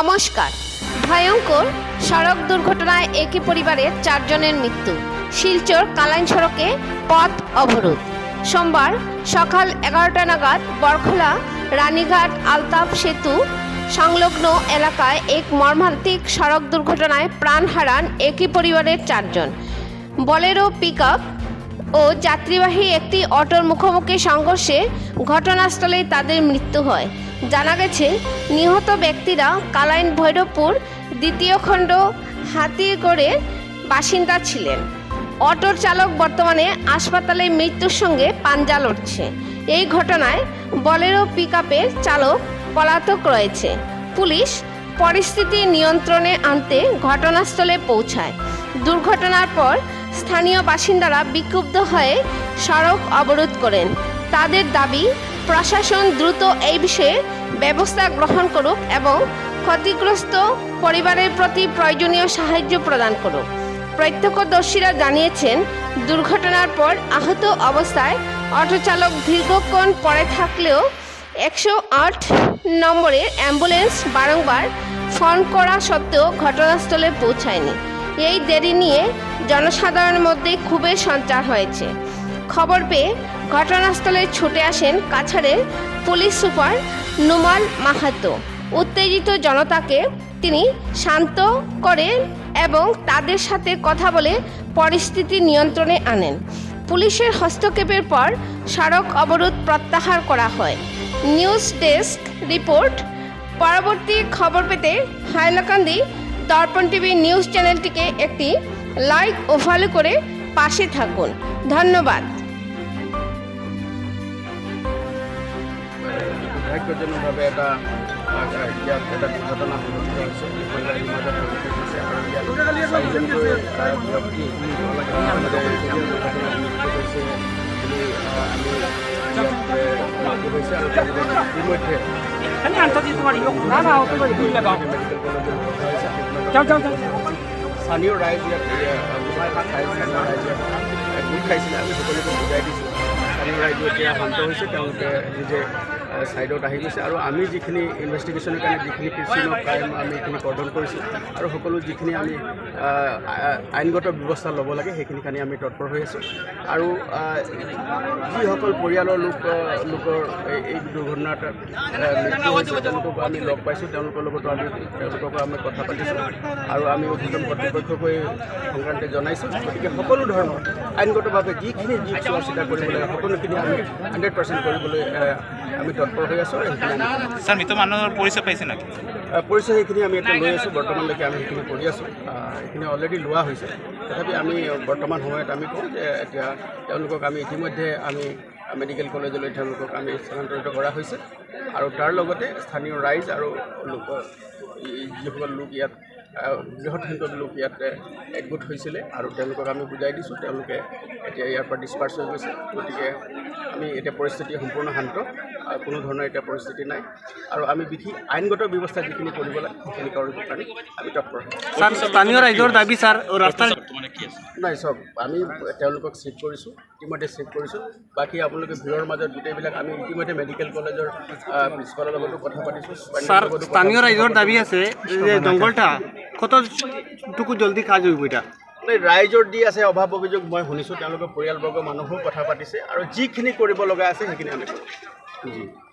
নমস্কার। ভয়ঙ্কর সড়ক দুর্ঘটনায় একই পরিবারের চারজনের মৃত্যু। শিলচর কালাইন সড়কে পথ অবরোধ। সোমবার সকাল এগারোটা নাগাদ বরখলা, রানীঘাট, আলতাফ সেতু সংলগ্ন এলাকায় এক মর্মান্তিক সড়ক দুর্ঘটনায় প্রাণ হারান একই পরিবারের চারজন। বলেরো পিক ও যাত্রীবাহী একটি অটোর মুখোমুখি সংঘর্ষে ঘটনাস্থলেই তাদের মৃত্যু হয়। জানা গেছে, নিহত ব্যক্তিরা কালাইন ভৈরবপুর দ্বিতীয় খণ্ড হাতিরগড়ের বাসিন্দা ছিলেন। অটোর চালক বর্তমানে হাসপাতালে মৃত্যুর সঙ্গে পাঞ্জা লড়ছে। এই ঘটনায় বলেরো পিক চালক পলাতক রয়েছে। পুলিশ পরিস্থিতি নিয়ন্ত্রণে আনতে ঘটনাস্থলে পৌঁছায়। দুর্ঘটনার পর স্থানীয় বাসিন্দারা বিক্ষুব্ধ হয়ে সড়ক অবরোধ করেন। তাদের দাবি প্রশাসন দ্রুত এই বিষয়ে ব্যবস্থা গ্রহণ করুক এবং ক্ষতিগ্রস্ত পরিবারের প্রতি প্রয়োজনীয় সাহায্য প্রদান করুক। প্রত্যক্ষদর্শীরা জানিয়েছেন, দুর্ঘটনার পর আহত অবস্থায় অটোচালক দীর্ঘক্ষণ পড়ে থাকলেও একশো আট নম্বরের অ্যাম্বুলেন্স বারংবার ফোন করা সত্ত্বেও ঘটনাস্থলে পৌঁছায়নি। এই দেরি নিয়ে জনসাধারণের মধ্যে খুবই সঞ্চার হয়েছে। খবর পেয়ে ঘটনাস্থলে ছুটে আসেন কাছাড়ের পুলিশ সুপার নুমাল মাহাতো। উত্তেজিত জনতাকে তিনি শান্ত করেন এবং তাদের সাথে কথা বলে পরিস্থিতি নিয়ন্ত্রণে আনেন। পুলিশের হস্তক্ষেপের পর সড়ক অবরোধ প্রত্যাহার করা হয়। News desk report. পরবর্তী খবর পেতে হাইলাকান্দি দর্পণ টিভি নিউজ চ্যানেলটিকে একটি লাইক ও ফলো করে পাশে থাকুন। ধন্যবাদ। ভাগ্যজনকভাৱে এটা ইয়াত এটা দুৰ্ঘটনা সংঘটিত হৈছে স্থানীয় ৰাইজ ইয়াত খাইছিলে আমি সকলোকে বুজাই দিছোঁ। স্থানীয় ৰাইজো এতিয়া শান্ত হৈছে তেওঁলোকে নিজে ছাইডত আহি গৈছে আৰু আমি যিখিনি ইনভেষ্টিগেশ্যনৰ কাৰণে যিখিনি অফ ক্ৰাইম আমি এইখিনি কৰ্ডন কৰিছোঁ আৰু সকলো যিখিনি আমি আইনগত ব্যৱস্থা ল'ব লাগে সেইখিনি কাৰণে আমি তৎপৰ হৈ আছোঁ। আৰু যিসকল পৰিয়ালৰ লোক লোকৰ এই- এই দুৰ্ঘটনাত মৃত্যু হৈছে তেওঁলোককো আমি লগ পাইছোঁ তেওঁলোকৰ লগতো আমি তেওঁলোককো আমি কথা পাতিছোঁ আৰু আমি উদ্বোধন কৰ্তৃপক্ষকৈ সংক্ৰান্তে জনাইছোঁ। গতিকে সকলো ধৰণৰ আইনগতভাৱে যিখিনি যি চোৱা চিতা কৰিব লাগে সকলোখিনি আমি হাণ্ড্ৰেড পাৰ্চেণ্ট কৰিবলৈ আমি তৎপৰ হৈ আছোঁ স্যাৰ মৃত মানুহৰ পৰিচয় পাইছে নেকি? পৰিচয় সেইখিনি আমি এতিয়া লৈ আছোঁ বৰ্তমানলৈকে আমি সেইখিনি কৰি আছোঁ। সেইখিনি অলৰেডি লোৱা হৈছে। তথাপি আমি বৰ্তমান সময়ত আমি কওঁ যে এতিয়া তেওঁলোকক আমি ইতিমধ্যে আমি মেডিকেল কলেজলৈ তেওঁলোকক আমি স্থানান্তৰিত কৰা হৈছে। আৰু তাৰ লগতে স্থানীয় ৰাইজ আৰু লোক যিসকল লোক ইয়াত বৃহৎ সংখ্যক লোক ইয়াত একগোট হৈছিলে আৰু তেওঁলোকক আমি বুজাই দিছোঁ তেওঁলোকে এতিয়া ইয়াৰ পৰা ডিছপাৰ্চ হৈ গৈছে। গতিকে আমি এতিয়া পৰিস্থিতি সম্পূৰ্ণ শান্ত। কোনো ধৰণৰ এতিয়া পৰিস্থিতি নাই। আৰু আমি বিশেষ আইনগত ব্যৱস্থা যিখিনি কৰিব লাগে সেইখিনি কৰিবৰ কাৰণে আমি তৎপৰ স্থানীয় রাইজর দাবি স্যার ও নাই চাওক আমি তেওঁলোকক চেক কৰিছোঁ ইতিমধ্যে চেক কৰিছোঁ। বাকী আপোনালোকে ভিৰৰ মাজত গোটেইবিলাক আমি ইতিমধ্যে মেডিকেল কলেজৰ প্ৰিন্সিপালৰ লগতো কথা পাতিছোঁ। স্যার স্থানীয়। রাইজর দাবি আছে যে জঙ্গলটা কতটুকু জলদি কাজ হইব এটা নাই, ৰাইজৰ দি আছে অভাৱ অভিযোগ মই শুনিছোঁ তেওঁলোকৰ পৰিয়ালবৰ্গৰ মানুহো কথা পাতিছে আৰু যিখিনি কৰিব লগা আছে সেইখিনি আমি কৰিম 嗯。